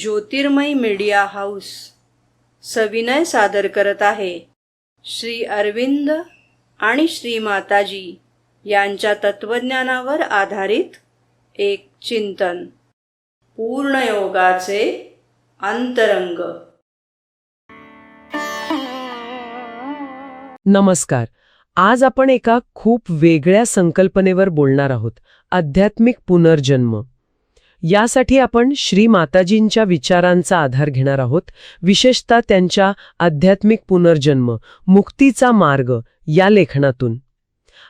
ज्योतिर्मय media house सविनय सादर करत आहे. श्री अरविंद आणि श्री माताजी यांच्या तत्वज्ञानावर आधारित एक चिंतन. पूर्णयोगाचे अंतरंग. नमस्कार. आज आपण एका खूप वेगळ्या संकल्पनेवर बोलणार आहोत. आध्यात्मिक पुनर्जन्म. यासाठी आपण श्री माताजींच्या विचारांचा आधार घेणार आहोत. विशेषतः त्यांच्या आध्यात्मिक पुनर्जन्म मुक्तीचा मार्ग या लेखनातून.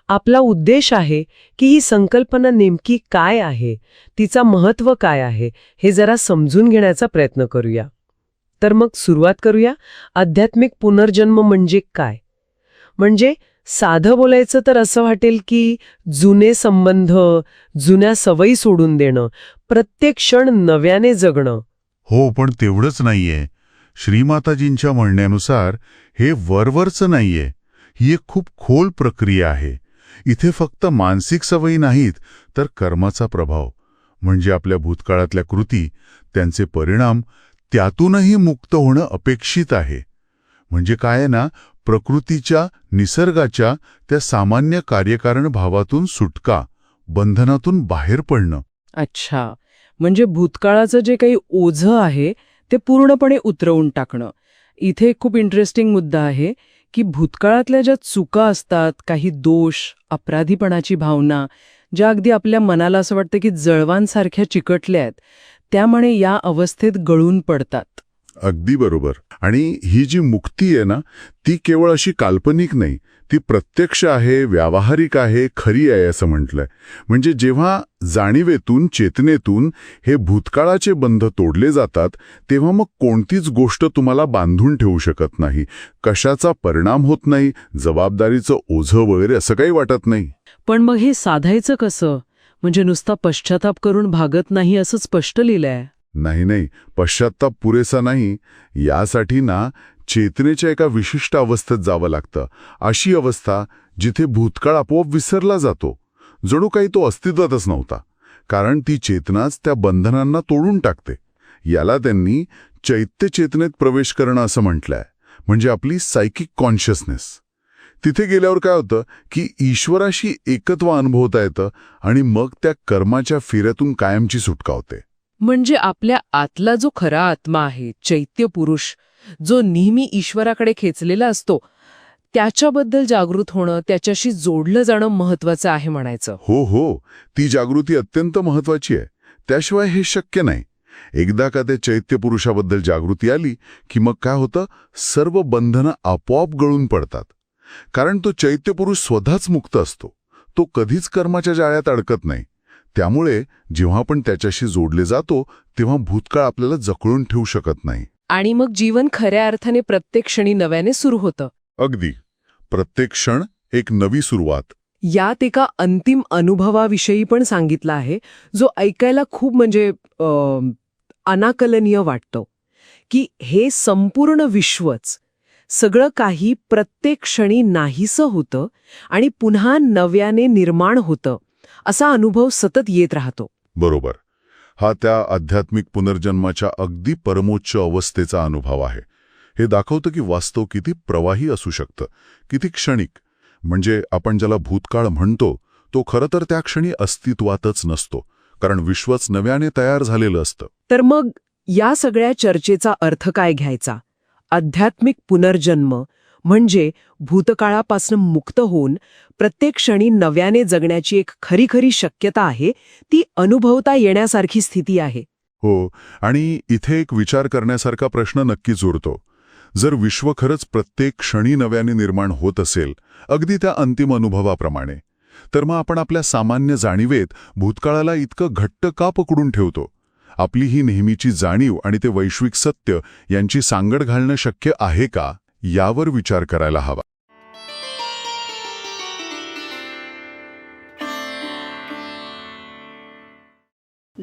आपला उद्देश आहे की ही संकल्पना नेमकी काय आहे तिचा महत्त्व काय आहे हे जरा समजून घेण्याचा प्रयत्न करूया. तर मग सुरुवात करूया. आध्यात्मिक पुनर्जन्म म्हणजे काय? म्हणजे साधं बोलायचं तर असं वाटेल की जुने संबंध जुन्या सवयी सोडून देणं प्रत्येक क्षण नव्याने जगणं. हो पण तेवढंच नाहीये. श्रीमाताजींच्या म्हणण्यानुसार हे वरवरचं नाहीये. ही एक खूप खोल प्रक्रिया आहे. इथे फक्त मानसिक सवयी नाहीत तर कर्माचा प्रभाव. म्हणजे आपल्या भूतकाळातल्या कृती त्यांचे परिणाम त्यातूनही मुक्त होणं अपेक्षित आहे. म्हणजे काय ना प्रकृतीच्या निसर्गाच्या त्या सामान्य कार्यकारण भावातून सुटका बंधनातून बाहेर पडणं. अच्छा. म्हणजे भूतकाळाचं जे काही ओझं आहे ते पूर्णपणे उतरवून टाकणं. इथे खूप इंटरेस्टिंग मुद्दा आहे की भूतकाळातल्या ज्या चुका असतात काही दोष अपराधीपणाची भावना ज्या अगदी आपल्या मनाला असं वाटतं की जळवांसारख्या चिकटल्या आहेत त्यामुळे या अवस्थेत गळून पडतात. अगदी बरोबर. आणि ही जी मुक्ती आहे ना ती केवळ अशी काल्पनिक नाही ती प्रत्यक्ष आहे व्यावहारिक आहे खरी आहे असं म्हटलंय. म्हणजे जेव्हा जाणीवेतून चेतनेतून हे भूतकाळाचे बंध तोडले जातात तेव्हा मग कोणतीच गोष्ट तुम्हाला बांधून ठेवू शकत नाही. कशाचा परिणाम होत नाही जबाबदारीचं ओझं वगैरे असं काही वाटत नाही. पण मग हे साधायचं कसं? म्हणजे नुसता पश्चाताप करून भागत नाही असं स्पष्ट लिहिलंय. नाही नाही. पश्चाताप पुरेसा नाही. यासाठी ना चेतनेच्या एका विशिष्ट अवस्थेत जावं लागतं. अशी अवस्था जिथे भूतकाळ आपोआप विसरला जातो. जणू काही तो अस्तित्वातच नव्हता. कारण ती चेतनाच त्या बंधनांना तोडून टाकते. याला त्यांनी चैत्य चेतनेत प्रवेश करणं असं म्हटलंय. म्हणजे आपली सायकिक कॉन्शियसनेस तिथे गेल्यावर काय होतं की ईश्वराशी एकत्व अनुभवता येतं आणि मग त्या कर्माच्या फेऱ्यातून कायमची सुटका होते. म्हणजे आपल्या आतला जो खरा आत्मा आहे चैत्य पुरुष जो नेहमी ईश्वराकडे खेचलेला असतो त्याच्याबद्दल जागृत होणं त्याच्याशी जोडलं जाणं महत्वाचं आहे म्हणायचं. हो हो. ती जागृती अत्यंत महत्वाची आहे. त्याशिवाय हे शक्य नाही. एकदा का ते चैत्य पुरुषाबद्दल जागृती आली की मग काय होतं? सर्व बंधनं आपोआप गळून पडतात. कारण तो चैत्य पुरुष स्वतःच मुक्त असतो. तो कधीच कर्माच्या जाळ्यात अडकत नाही. त्यामुळे जेव्हा आपण त्याच्याशी जोडले जातो तेव्हा भूतकाळ आपल्याला जकळून ठेवू शकत नाही. आणि मग जीवन खऱ्या अर्थाने प्रत्येक क्षणी नव्याने सुरू होतं. अगदी. प्रत्येक क्षण एक नवी सुरुवात. यात एका अंतिम अनुभवाविषयी पण सांगितलं आहे जो ऐकायला खूप म्हणजे अनाकलनीय वाटतो की हे संपूर्ण विश्वच सगळं काही प्रत्येक क्षणी नाहीसं होतं आणि पुन्हा नव्याने निर्माण होतं. असा अनुभव सतत येत राहतो. बरोबर. हा त्या आध्यात्मिक पुनर्जन्माच्या अगदी परमोच्च अवस्थेचा अनुभव आहे. हे दाखवतं की वास्तव किती प्रवाही असू शकतं किती क्षणिक. म्हणजे आपण ज्याला भूतकाळ म्हणतो तो खरं तर त्या क्षणी अस्तित्वातच नसतो कारण विश्वच नव्याने तयार झालेलं असतं. तर मग या सगळ्या चर्चेचा अर्थ काय घ्यायचा? आध्यात्मिक पुनर्जन्म म्हणजे भूतकाळापासून मुक्त होऊन प्रत्येक क्षणी नव्याने जगण्याची एक खरी खरी शक्यता आहे ती अनुभवता येण्यासारखी स्थिती आहे. हो आणि इथे एक विचार करण्यासारखा प्रश्न नक्कीच उरतो. जर विश्व खरंच प्रत्येक क्षणी नव्याने निर्माण होत असेल अगदी त्या अंतिम अनुभवाप्रमाणे तर मग आपण आपल्या सामान्य जाणीवेत भूतकाळाला इतकं घट्ट का पकडून ठेवतो? आपली ही नेहमीची जाणीव आणि ते वैश्विक सत्य यांची सांगड घालणं शक्य आहे का? यावर विचार करायला हवा.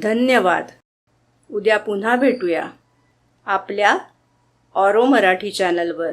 धन्यवाद. उद्या पुन्हा भेटूया आपल्या ऑरो मराठी चॅनलवर.